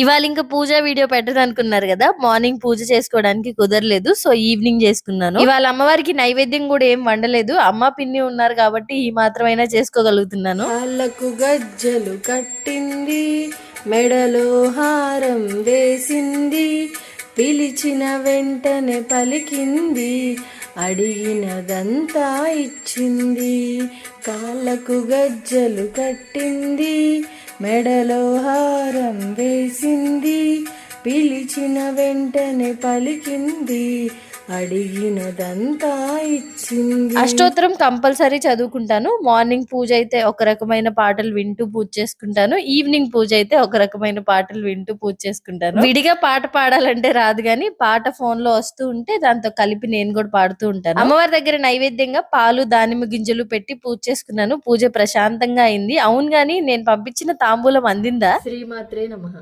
ఇవాళ ఇంకా పూజ వీడియో పెట్టదు అనుకున్నారు కదా మార్నింగ్ పూజ చేసుకోవడానికి కుదరలేదు సో ఈవినింగ్ చేసుకున్నాను. ఇవాళ అమ్మవారికి నైవేద్యం కూడా ఏం వండలేదు అమ్మ పిన్ని ఉన్నారు కాబట్టి ఈ మాత్రమైనా చేసుకోగలుగుతున్నాను. కాళ్ళకు గజ్జలు కట్టింది మెడలో హారం వేసింది పిలిచిన వెంటనే పలికింది అడిగినదంతా ఇచ్చింది. కాళ్ళకు గజ్జలు కట్టింది మెడలో హారం వేసింది పిలిచిన వెంటనే పలికింది అడిగినదంతా ఇచ్చింది. అష్టోత్తరం కంపల్సరీ చదువుకుంటాను. మార్నింగ్ పూజ అయితే ఒక రకమైన పాటలు వింటూ పూజ చేసుకుంటాను. ఈవినింగ్ పూజ అయితే ఒక రకమైన పాటలు వింటూ పూజ చేసుకుంటాను. విడిగా పాట పాడాలంటే రాదు కానీ పాట ఫోన్లో వస్తూ ఉంటే దాంతో కలిపి నేను కూడా పాడుతూ ఉంటాను. అమ్మవారి దగ్గర నైవేద్యంగా పాలు దానిమ్మ గింజలు పెట్టి పూజ చేసుకున్నాను. పూజ ప్రశాంతంగా అయింది. అవును గాని నేను పంపించిన తాంబూలం అందిందా? శ్రీమాత్రే నమః.